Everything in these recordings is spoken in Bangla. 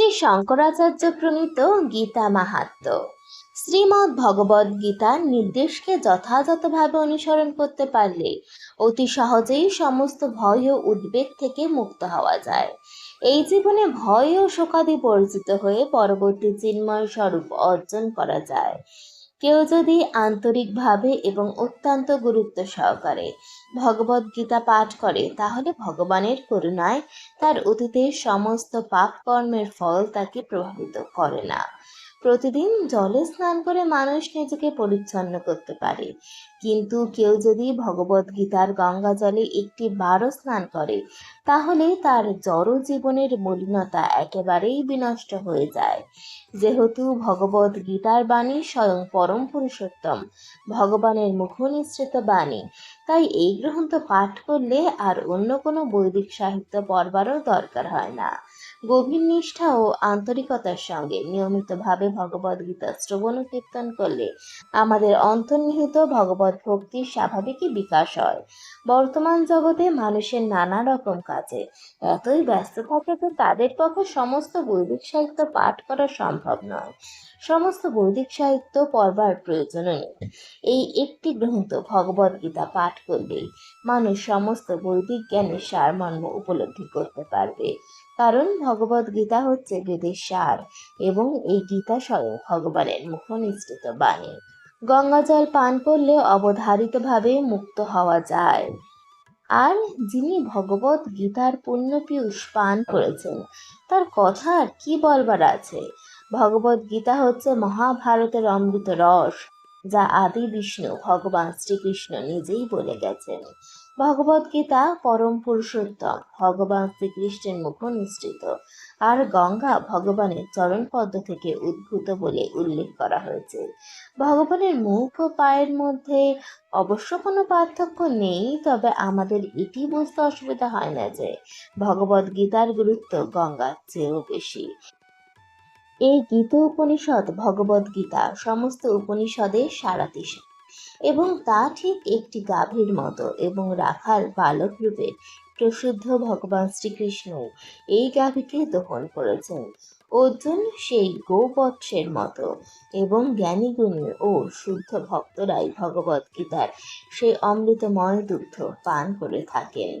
শ্রী শঙ্করাচার্য প্রণীত গীতা মাহাত্ম। শ্রীমদ্ ভগবদ গীতার নির্দেশকে যথাযথভাবে অনুসরণ করতে পারলে অতি সহজেই সমস্ত ভয় ও উদ্বেগ থেকে মুক্ত হওয়া যায়। এই জীবনে ভয় ও শোকাদি বর্জিত হয়ে পরবর্তী চিন্ময় স্বরূপ অর্জন করা যায়। কেউ যদি আন্তরিকভাবে এবং অত্যন্ত গুরুত্ব সহকারে ভগবদ গীতা পাঠ করে, তাহলে ভগবানের করুণায় তার অতীতের সমস্ত পাপ কর্মের ফল তাকে প্রভাবিত করে না। প্রতিদিন জলে স্নান করে মানুষ নিজেকে পরিচ্ছন্ন করতে পারে। কিন্তু কেউ যদি ভগবদ গীতার গঙ্গা জলে একটি বারো স্নান করে, তাহলে তার জড় জীবনের মলিনতা একেবারেই বিনষ্ট হয়ে যায়। যেহেতু ভগবদ গীতার বাণী স্বয়ং পরম পুরুষোত্তম, ভগবানের মুখনিসৃত বাণী, তাই এই গ্রন্থ পাঠ করলে আর অন্য কোনো বৈদিক সাহিত্য পড়বারও দরকার হয় না। গভীর নিষ্ঠা ও আন্তরিকতার সঙ্গে নিয়মিতভাবে ভগবদ গীতা শ্রবণ ও কীর্তন করলে আমাদের অন্তর্নিহিত ভগবত ভক্তির স্বাভাবিকই বিকাশ হয়। বর্তমান জগতে মানুষের নানা রকম কাজে এতই ব্যস্ত থাকে যে তাদের পক্ষে সমস্ত বৈদিক সাহিত্য পাঠ করা সম্ভব নয়। সমস্ত বৈদিক সাহিত্য পড়বার প্রয়োজন নেই। এই একটি গ্রন্থ ভগবদ গীতা পাঠ করলেই মানুষ সমস্ত বৈদিক জ্ঞানের সারমর্ম উপলব্ধি করতে পারবে। কারণ ভগবদ গীতা হচ্ছে বেদের সার এবং এই গীতা স্বয়ং ভগবানের মুখনিসৃত বাণী। গঙ্গা জল পান করলে অবধারিতভাবে মুক্ত হওয়া যায়। আর যিনি ভগবত গীতার পুণ্য পীয়ূষ পান করেছেন, তার কথা আর কি বলবার আছে? ভগবত গীতা হচ্ছে মহাভারতের অমৃত রস, যা আদি বিষ্ণু ভগবান শ্রীকৃষ্ণ নিজেই বলে গেছেন। ভগবত গীতা পরম পুরুষোত্তম, ভগবান শ্রীকৃষ্ণের মুখ নিশ্চিত আর গঙ্গা ভগবানের চরণ পদ্ম থেকে উদ্ভূত বলে উল্লেখ করা হয়েছে। ভগবানের মুখ ও পায়ের মধ্যে অবশ্য কোনো পার্থক্য নেই, তবে আমাদের এটি বুঝতে অসুবিধা হয় না যে ভগবত গীতার গুরুত্ব গঙ্গার চেয়েও বেশি। এই গীত উপনিষদ ভগবত গীতা সমস্ত উপনিষদের সারাতিশ এবং তা ঠিক একটি গাভীর মতো এবং রাখাল বালক রূপে প্রসিদ্ধ ভগবান শ্রীকৃষ্ণ এই গাভীকে দহন করেছেন। অর্জুন সেই গোবৎসের মতো এবং জ্ঞানীগুণী ও শুদ্ধ ভক্তরাই ভগবত গীতার সেই অমৃতময় দুগ্ধ পান করে থাকেন।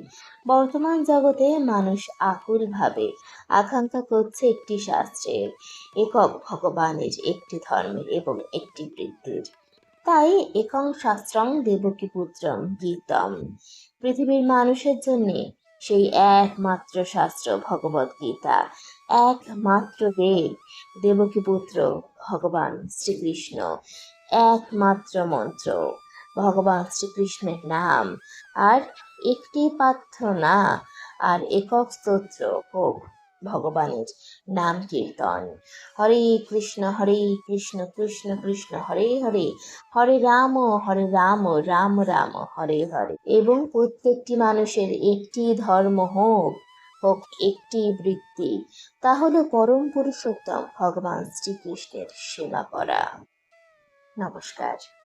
বর্তমান জগতে মানুষ আকুলভাবে আকাঙ্ক্ষা করছে একটি শাস্ত্রের একক ভগবানের একটি ধর্মের এবং একটি বৃদ্ধির। তাই একং শাস্ত্রং দেবকী পুত্রম গীতম। পৃথিবীর মানুষের জন্যে সেই একমাত্র শাস্ত্র ভগবত গীতা, একমাত্র দেব দেবকী পুত্র ভগবান শ্রীকৃষ্ণ, একমাত্র মন্ত্র, ভগবান শ্রীকৃষ্ণের নাম, আর একটি পাত্র না আর একক স্তোত্র হোক ভগবানের নাম কীর্তন। হরে কৃষ্ণ হরে কৃষ্ণ কৃষ্ণ কৃষ্ণ, হরে হরে। হরে রাম হরে রাম রাম রাম, হরে হরে। এবং প্রত্যেকটি মানুষের একটি ধর্ম হোক হোক একটি বৃত্তি, তা হলো পরম পুরুষোত্তম ভগবান শ্রীকৃষ্ণের সেবা করা। নমস্কার।